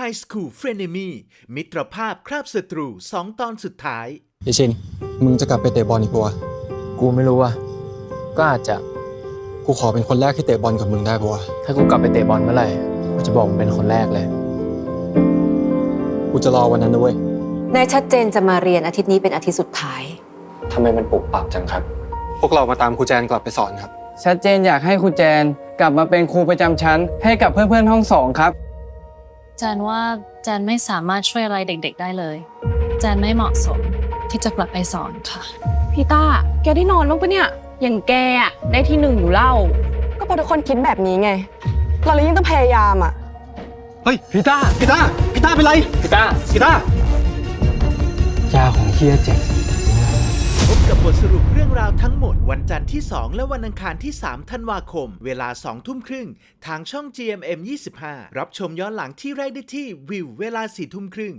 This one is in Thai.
High School f r e n e m y มิตรภาพคราบศัตรู 2 ตอนสุดท้าย ไอชิน มึงจะกลับไปเตะบอลอีกปะวะกูไม่รู้อะก็อาจจะ กูขอเป็นคนแรกที่เตะบอลกับมึงได้ปะวะถ้ากูกลับไปเตะบอลเมื่อไหร่ กูจะบอกมึงเป็นคนแรกเลย กูจะรอวันนั้นนะเว้ย นายชัดเจนจะมาเรียนอาทิตย์นี้เป็นอาทิตย์สุดท้าย ทำไมมันปุบปับจังครับ พวกเรามาตามครูแจนกลับไปสอนครับ ชัดเจนอยากให้ครูแจนกลับมาเป็นครูประจำชั้น ให้กับเพื่อนๆห้องสองครับ แจนว่าแจนไม่สามารถช่วยอะไรเด็ก ๆ ได้เลย แจนไม่เหมาะสมที่จะกลับไปสอนค่ะ พี่ต้า แกได้นอนบ้างปะเนี่ย อย่างแกอะได้ที่หนึ่งอยู่เล่า ก็เพราะทุกคนคิดแบบนี้ไง เราเลยยิ่งต้องพยายามอะ เฮ้ยพี่ต้าพี่ต้าพี่ต้าเป็นไรพี่ต้าพี่ต้ายาของเฮียเจ็บพ บทสรุปเรื่องราวทั้งหมดวันจันทร์ที่ 2 และวันอังคารที่ 3 ธันวาคม เวลา 2 ทุ่มครึ่ง ทางช่อง GMM 25 รับชมย้อนหลังที่ไรได้ที่วิวเวลา 4 ทุ่มครึ่ง